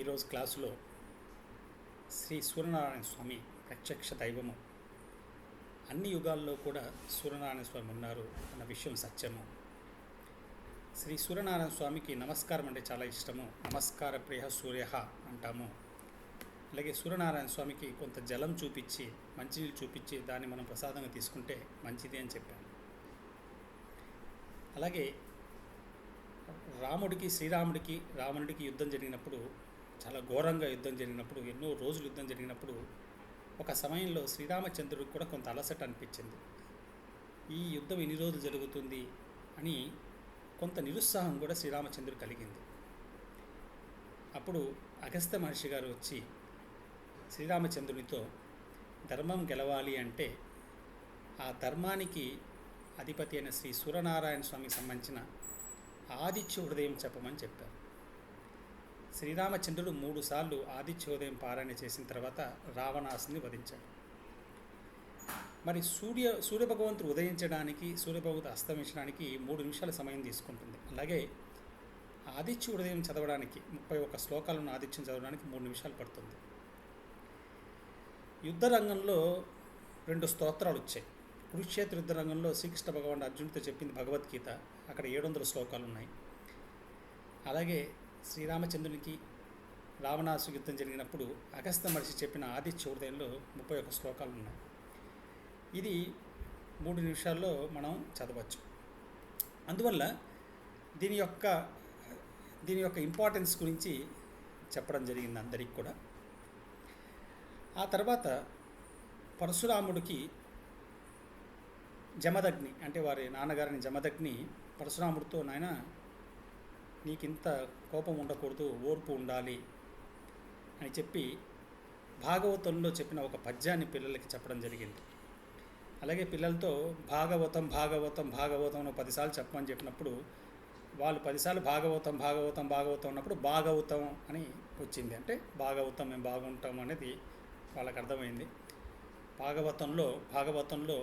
ఈరోజు క్లాసులో శ్రీ సూర్యనారాయణ స్వామి ప్రత్యక్ష దైవము. అన్ని యుగాల్లో కూడా సూర్యనారాయణ స్వామి ఉన్నారు అన్న విషయం సత్యము. శ్రీ సూర్యనారాయణ స్వామికి నమస్కారం అంటే చాలా ఇష్టము. నమస్కార ప్రియ సూర్య అంటాము. అలాగే సూర్యనారాయణ స్వామికి కొంత జలం చూపించి మంచినీళ్ళు చూపించి దాన్ని మనం ప్రసాదంగా తీసుకుంటే మంచిది అని చెప్పాను అలాగే రాముడికి శ్రీరాముడికి రావణుడికి యుద్ధం జరిగినప్పుడు చాలా ఘోరంగా యుద్ధం జరిగినప్పుడు ఎన్నో రోజులు యుద్ధం జరిగినప్పుడు ఒక సమయంలో శ్రీరామచంద్రుడికి కూడా కొంత అలసట అనిపించింది. ఈ యుద్ధం ఎన్ని రోజులు జరుగుతుంది అని కొంత నిరుత్సాహం కూడా శ్రీరామచంద్రుడు కలిగింది. అప్పుడు అగస్త్య మహర్షి గారు వచ్చి శ్రీరామచంద్రునితో ధర్మం గెలవాలి అంటే ఆ ధర్మానికి అధిపతి అయిన శ్రీ సూర్యనారాయణ స్వామికి సంబంధించిన ఆదిత్య హృదయం చెప్పమని చెప్పారు. శ్రీరామచంద్రుడు మూడుసార్లు ఆదిత్యోదయం ఆదిత్య పారాయణ చేసిన తర్వాత రావణాసుని వధించాడు. మరి సూర్య సూర్యభగవంతుడు ఉదయించడానికి సూర్యభగవంతుడు అస్తమించడానికి మూడు నిమిషాల సమయం తీసుకుంటుంది. అలాగే ఆదిత్య ఉదయం చదవడానికి ముప్పై ఒక్క శ్లోకాలను ఆదిత్యం చదవడానికి మూడు నిమిషాలు పడుతుంది. యుద్ధ రంగంలో రెండు స్తోత్రాలు వచ్చాయి. కురుక్షేత్ర యుద్ధ రంగంలో శ్రీకృష్ణ భగవాన్ అర్జునుడితో చెప్పింది భగవద్గీత. అక్కడ ఏడు వందల శ్లోకాలు ఉన్నాయి. అలాగే శ్రీరామచంద్రునికి రావణాసు యుద్ధం జరిగినప్పుడు అగస్త్య మహర్షి చెప్పిన ఆది హృదయంలో ముప్పై ఒక్క శ్లోకాలు ఉన్నాయి. ఇది మూడు నిమిషాల్లో మనం చదవచ్చు. అందువల్ల దీని యొక్క దీని యొక్క ఇంపార్టెన్స్ గురించి చెప్పడం జరిగింది అందరికి కూడా. ఆ తర్వాత పరశురాముడికి జమదగ్ని అంటే వారి నాన్నగారిని జమదగ్ని పరశురాముడితో నాయన నీకింత కోపం ఉండకూడదు ఓర్పు ఉండాలి అని చెప్పి భాగవతంలో చెప్పిన ఒక పద్యాన్ని పిల్లలకి చెప్పడం జరిగింది. అలాగే పిల్లలతో భాగవతం భాగవతం భాగవతం అని పదిసార్లు చెప్పమని చెప్పినప్పుడు వాళ్ళు పదిసార్లు భాగవతం భాగవతం భాగవతం అన్నప్పుడు భాగవతం అని వచ్చింది. అంటే భాగవతం మేము బాగుంటాం అనేది వాళ్ళకి అర్థమైంది. భాగవతంలో భాగవతంలో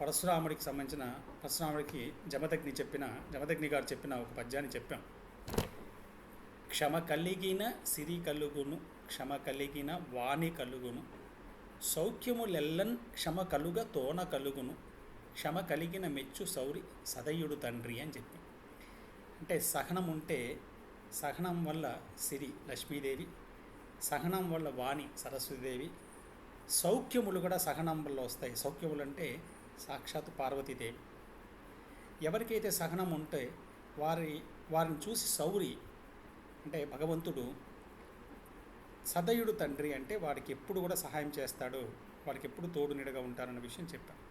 పరశురాముడికి సంబంధించిన పరశురాముడికి జమదగ్ని చెప్పిన జమదగ్ని గారు చెప్పిన ఒక పద్యాన్ని చెప్పాం. క్షమ కలిగిన సిరి కలుగును క్షమ కలిగిన వాణి కలుగును సౌఖ్యములెల్లన్ క్షమ కలుగ తోన కలుగును క్షమ కలిగిన మెచ్చు సౌరి సదయుడు తండ్రి అని చెప్పి. అంటే సహనం ఉంటే సహనం వల్ల సిరి లక్ష్మీదేవి సహనం వల్ల వాణి సరస్వతీదేవి సౌఖ్యములు కూడా సహనం వల్ల వస్తాయి. సౌఖ్యములు అంటే సాక్షాత్ పార్వతీదేవి. ఎవరికైతే సహనం ఉంటే వారి వారిని చూసి సౌరి అంటే భగవంతుడు సదయుడు తండ్రి అంటే వాడికి ఎప్పుడు కూడా సహాయం చేస్తాడు వాడికి ఎప్పుడు తోడు నీడగా ఉంటారన్న విషయం చెప్పాను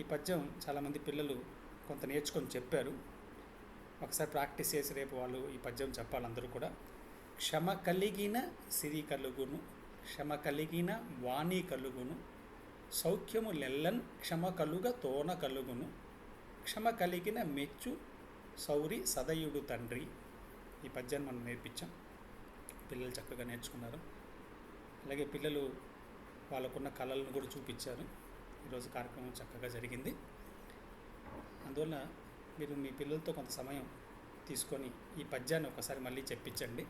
ఈ పద్యం చాలామంది పిల్లలు కొంత నేర్చుకొని చెప్పారు. ఒకసారి ప్రాక్టీస్ చేసి రేపు వాళ్ళు ఈ పద్యం చెప్పాలి అందరూ కూడా. క్షమ కలిగిన సిరి కలుగును క్షమ కలిగిన వాణి కలుగును సౌఖ్యము లెల్లన్ క్షమ కలుగ తోన కలుగును క్షమ కలిగిన మెచ్చు సౌరి సదయుడు తండ్రి. ఈ పద్యాన్ని మనం నేర్పించాం. పిల్లలు చక్కగా నేర్చుకున్నారు. అలాగే పిల్లలు వాళ్ళకున్న కళలను కూడా చూపించారు. ఈరోజు కార్యక్రమం చక్కగా జరిగింది. అందువల్ల మీరు మీ పిల్లలతో కొంత సమయం తీసుకొని ఈ పద్యాన్ని ఒకసారి మళ్ళీ చెప్పించండి.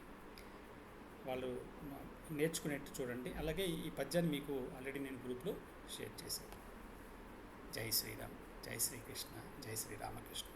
వాళ్ళు నేర్చుకునేట్టు చూడండి. అలాగే ఈ పద్యాన్ని మీకు ఆల్రెడీ నేను గ్రూప్లో షేర్ చేశాను. జై శ్రీరామ్ జై శ్రీకృష్ణ జై శ్రీ రామకృష్ణ.